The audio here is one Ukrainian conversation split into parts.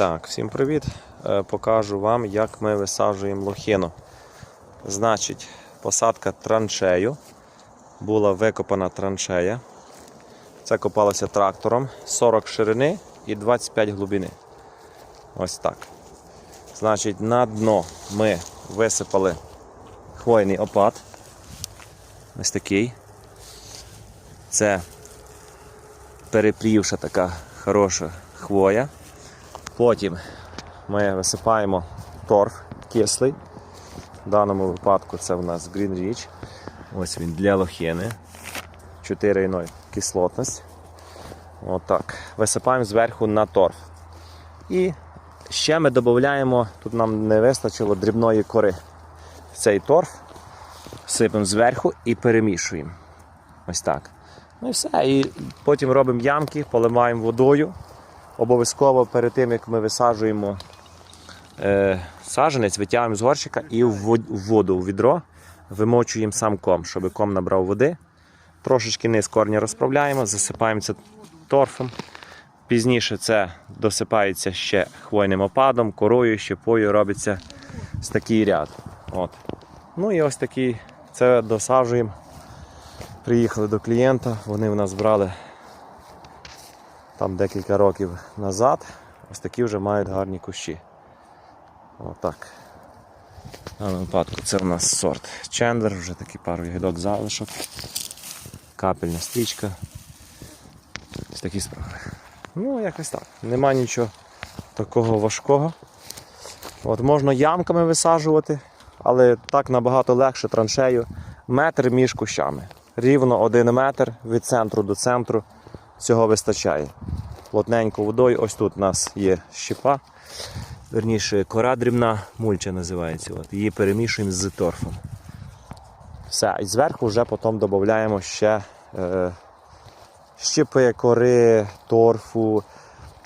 Так, всім привіт. Е, Покажу вам, як ми висаджуємо лохину. Значить, посадка траншею. Була викопана траншея. Це копалося трактором 40 ширини і 25 глибини. Ось так. Значить, на дно ми висипали хвойний опад. Ось такий. Це перепрівша така хороша хвоя. Потім ми висипаємо торф кислий. В даному випадку це у нас Green Ridge. Ось він для лохини. 4,0 кислотність. Отак. Висипаємо зверху на торф. І ще ми додаємо, тут нам не вистачило дрібної кори. В цей торф сипемо зверху і перемішуємо. Ось так. Ну і все. І потім робимо ямки, поливаємо водою. Обов'язково перед тим, як ми висаджуємо е, саджанець, витягуємо з горщика і в воду, в відро вимочуємо сам ком, щоб ком набрав води. Трошечки низ корня розправляємо, засипаємо це торфом. Пізніше це досипається ще хвойним опадом, корою, щепою робиться ось такий ряд. От. Ну і ось такий це досаджуємо. Приїхали до клієнта, вони в нас брали там декілька років назад. Ось такі вже мають гарні кущі. Отак. В даному випадку це в нас сорт Чендлер, вже такий пару ягідок залишок. Капельна стрічка. Ось такі справи. Ну, якось так. Нема нічого такого важкого. От Можна ямками висаджувати, але так набагато легше траншею. Метр між кущами. Рівно один метр від центру до центру. Цього вистачає. Плотненько водою. Ось тут у нас є щепа. Верніше, кора дрібна, мульча називається. От. Її перемішуємо з торфом. Все, і зверху вже потім додаємо ще е, щепи, кори, торфу.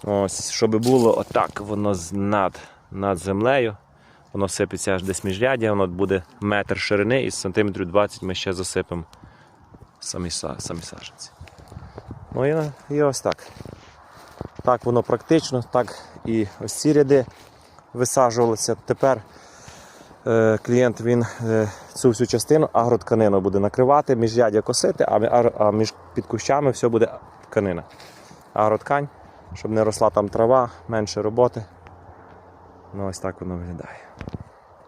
Ось, щоб було отак, воно над, над землею. Воно сипеться аж десь міжряддя, воно буде метр ширини і сантиметрів 20 ми ще засипемо самі, са- самі саджанці. Ну і, і ось так. Так воно практично, так і ось ці ряди висаджувалися. Тепер е, клієнт він е, цю всю частину агротканину буде накривати, міжряддя косити, а, мі- а між під кущами все буде тканина. Агроткань, щоб не росла там трава, менше роботи. Ну ось так воно виглядає.